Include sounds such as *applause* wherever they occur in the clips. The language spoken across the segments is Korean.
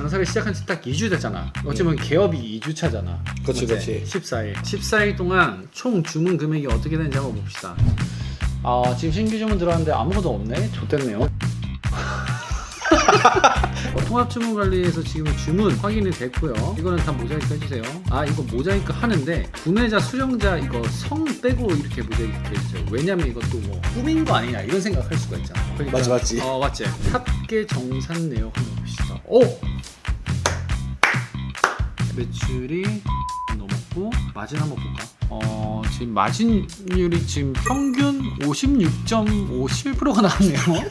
장사를 시작한 지 딱 2주 됐잖아. 어쩌면 개업이 2주 차잖아. 그치, 그치. 14일. 14일 동안 총 주문 금액이 어떻게 되는지 한번 봅시다. 아, 지금 신규 주문 들어왔는데 아무것도 없네. 좋댔네요. 어, *laughs* 통합 주문 관리에서 지금 주문 확인이 됐고요. 이거는 다 모자이크 해주세요. 아, 이거 모자이크 하는데 구매자 수령자 이거 성 빼고 이렇게 모자이크 해주세요. 왜냐면 이것도 뭐 꾸민 거 아니냐 이런 생각할 수가 있잖아. 그러니까, 맞지, 맞지. 어, 맞지. 합계 정산 내역 한번 봅시다. 오! 매출이 넘었고 마진 한번 볼까? 어 지금 마진율이 지금 평균 56.57%가 나왔네요.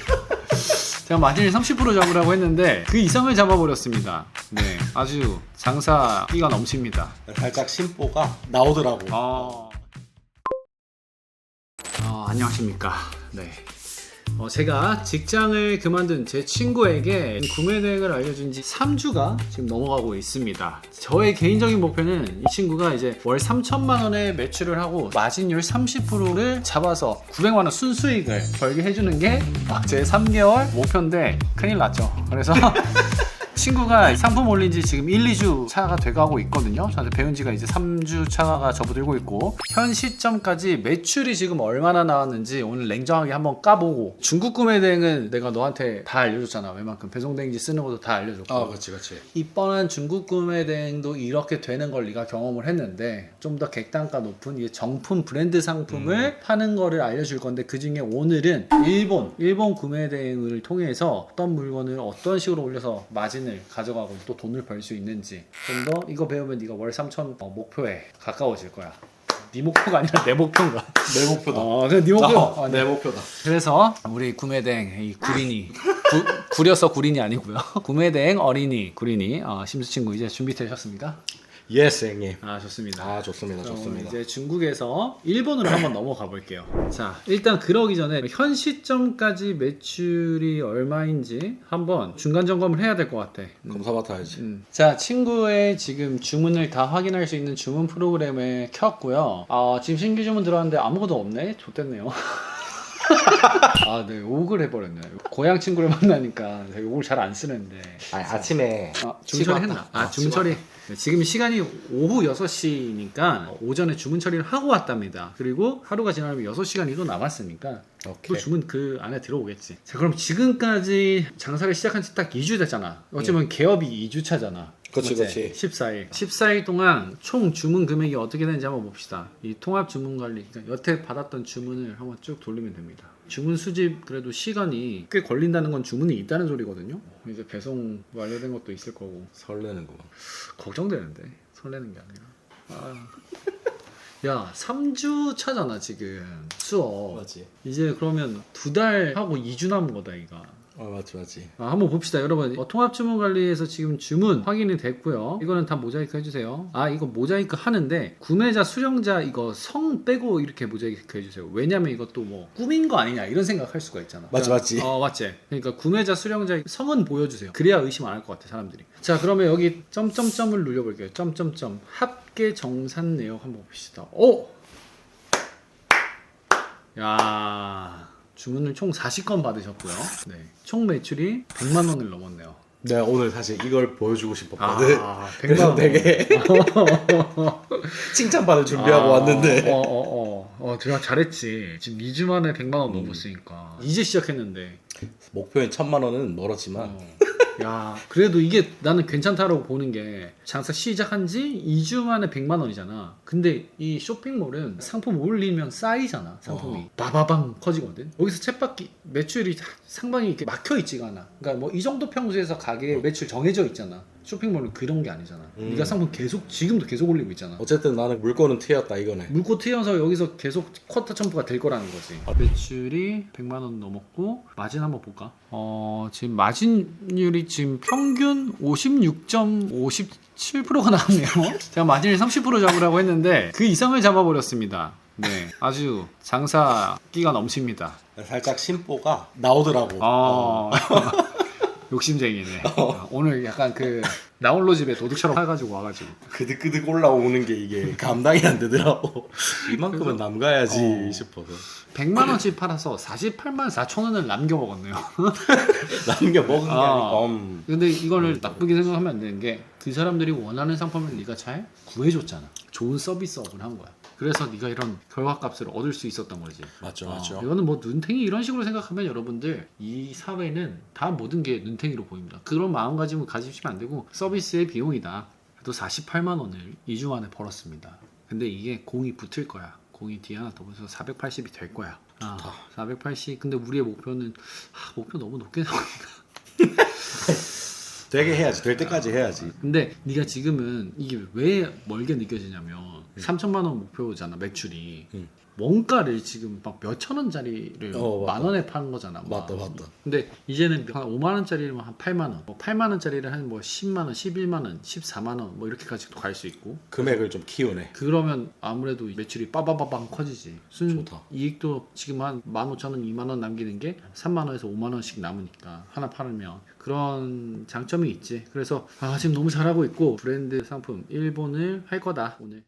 *laughs* 제가 마진을 30% 잡으라고 했는데 그 이상을 잡아버렸습니다. 네, 아주 장사 끼가 넘칩니다. 살짝 심보가 나오더라고. 어... 어, 안녕하십니까. 네. 어, 제가 직장을 그만둔 제 친구에게 구매 내역을 알려준 지 3주가 지금 넘어가고 있습니다. 저의 개인적인 목표는 이 친구가 이제 월 3천만 원의 매출을 하고 마진율 30%를 잡아서 900만 원 순수익을 벌게 해주는 게 제 3개월 목표인데 큰일 났죠. 그래서 *laughs* 친구가 상품 올린 지 지금 1, 2주 차가 돼가고 있거든요. 저한테 배운 지가 이제 3주 차가 접어들고 있고 현 시점까지 매출이 지금 얼마나 나왔는지 오늘 냉정하게 한번 까보고 중국 구매 대행은 내가 너한테 다 알려줬잖아. 웬만큼 배송 대행지 쓰는 것도 다 알려줬고 아, 그렇지, 그렇지. 이 뻔한 중국 구매 대행도 이렇게 되는 걸 네가 경험을 했는데 좀 더 객단가 높은 이 정품 브랜드 상품을 파는 거를 알려줄 건데 그 중에 오늘은 일본 일본 구매 대행을 통해서 어떤 물건을 어떤 식으로 올려서 마진을 가져가고 또 돈을 벌 수 있는지 좀 더 이거 배우면 네가 월 3천 어, 목표에 가까워질 거야. 네 목표가 아니라 내 목표인가? 내 목표다. 어, 그래, 네 목표. 어, 어, 내 목표다. 그래서 우리 구매대행 이 구린이 구, 구려서 구린이 아니고요 *laughs* 구매대행 어린이 구린이 어, 심수 친구 이제 준비되셨습니까? 예스, 형님. 아 좋습니다. 아, 좋습니다, 그럼 좋습니다. 이제 중국에서 일본으로 한번 넘어가 볼게요. 자, 일단 그러기 전에 현 시점까지 매출이 얼마인지 한번 중간 점검을 해야 될 것 같아. 검사 맡아야지. 음. 자, 친구의 지금 주문을 다 확인할 수 있는 주문 프로그램을 켰고요. 아, 지금 신규 주문 들어왔는데 아무것도 없네. 좋댔네요. *laughs* 아, 네, 욕을 해버렸네. 고향 친구를 만나니까 제가 욕을 잘 안 쓰는데. 아니, 아침에 아, 중처리 했나? 아, 중처리. 네, 지금 시간이 오후 6시니까 오전에 주문 처리를 하고 왔답니다. 그리고 하루가 지나면 6시간이 또 남았으니까 또 오케이. 주문 그 안에 들어오겠지. 자, 그럼 지금까지 장사를 시작한 지 딱 2주 됐잖아. 어쩌면 개업이 2주차잖아. 그치, 그치. 14일. 14일 동안 총 주문 금액이 어떻게 되는지 한번 봅시다. 이 통합 주문 관리, 그러니까 여태 받았던 주문을 한번 쭉 돌리면 됩니다. 주문 수집 그래도 시간이 꽤 걸린다는 건 주문이 있다는 소리거든요. 이제 배송 완료된 것도 있을 거고 설레는구만. 걱정되는데 설레는 게 아니라. 아. 야, 3주 차잖아 지금 수업. 맞지. 이제 그러면 두 달 하고 2주 남은 거다 이거. 어, 맞지, 맞지. 아, 한번 봅시다 여러분. 어, 통합 주문 관리에서 지금 주문 확인이 됐고요. 이거는 다 모자이크 해주세요. 아 이거 모자이크 하는데 구매자 수령자 이거 성 빼고 이렇게 모자이크 해주세요. 왜냐면 이것도 뭐 꾸민 거 아니냐 이런 생각할 수가 있잖아. 맞지, 맞지. 어 맞지. 그러니까 구매자 수령자 성은 보여주세요. 그래야 의심 안 할 것 같아 사람들이. 자 그러면 여기 점점점을 눌려볼게요. 점점점. 합계 정산 내역 한번 봅시다. 오! 야 주문을 총 40건 받으셨고요 네. 총 매출이 100만 원을 넘었네요 내가 오늘 사실 이걸 보여주고 싶었거든. 아, 100만 그래서 원. 되게 *laughs* 칭찬받을 준비하고 아, 왔는데. 어, 어, 어, 어, 제가 잘했지. 지금 2주 만에 100만 원 음. 넘었으니까. 이제 시작했는데. 목표인 천만 원은 멀었지만 어. 야, 그래도 이게 나는 괜찮다라고 보는 게 장사 시작한 지 2주 만에 100만 원이잖아. 근데 이 쇼핑몰은 상품 올리면 쌓이잖아. 상품이. 어. 바바방 커지거든. 여기서 챗바퀴 매출이 상당히 이렇게 막혀 있지가 않아. 그러니까 뭐 이 정도 평수에서 가게 매출 정해져 있잖아. 쇼핑몰은 그런 게 아니잖아. 음. 네가 상품 계속 지금도 계속 올리고 있잖아. 어쨌든 나는 물건은 튀었다 이거네. 물고 튀어서 여기서 계속 쿼터 점프가 될 거라는 거지. 매출이 100만 원 넘었고 마진 한번 볼까? 어 지금 마진율이 지금 평균 56.57%가 나왔네요. *laughs* 제가 마진을 30% 잡으라고 했는데 그 이상을 잡아버렸습니다. 네, 아주 장사 끼가 넘칩니다. 살짝 심보가 나오더라고. 어. *laughs* 욕심쟁이네. 어, 오늘 약간 그 나홀로 집에 도둑처럼 해가지고 와가지고. 그득그득 올라오는 게 이게 감당이 안 되더라고. 이만큼은 남가야지 어. 싶어서 100만 원치 팔아서 48만 4천 원을 남겨 먹었네요. *laughs* 남겨 먹은 게 아. 아니고 음. 근데 이거를 나쁘게 생각하면 안 되는 게 그 사람들이 원하는 상품을 네가 잘 구해줬잖아. 좋은 서비스업을 한 거야. 그래서 네가 이런 결과값을 얻을 수 있었던 거지. 맞죠 어, 맞죠. 이거는 뭐 눈탱이 이런 식으로 생각하면 여러분들 이 사회는 다 모든 게 눈탱이로 보입니다. 그런 마음가짐을 가지시면 안 되고 서비스의 비용이다. 그래도 48만 원을 2주 만에 벌었습니다. 근데 이게 공이 붙을 거야. 공이 뒤에 하나 더 붙어서 480이 될 거야. 아, 480. 근데 우리의 목표는 아, 목표 너무 높게 나오니까. 되게 해야지 될 때까지 해야지. 근데 네가 지금은 이게 왜 멀게 느껴지냐면 3천만 원 목표잖아 매출이. 음. 원가를 지금 막 몇천 원짜리를 어. 만 원에 파는 거잖아. 막. 맞다 맞다. 근데 이제는 한 5만 원짜리면 한 8만 원, 뭐 8만 원짜리를 한 뭐 10만 원, 11만 원, 14만 원 뭐 이렇게까지도 갈수 있고. 금액을 좀 키우네. 그러면 아무래도 매출이 빠바바방 커지지. 순 좋다. 이익도 지금 한 15,000원, 2만 원 남기는 게 3만 원에서 5만 원씩 남으니까 하나 팔으면 그런 장점이 있지. 그래서 아 지금 너무 잘하고 있고 브랜드 상품 일본을 할 거다 오늘.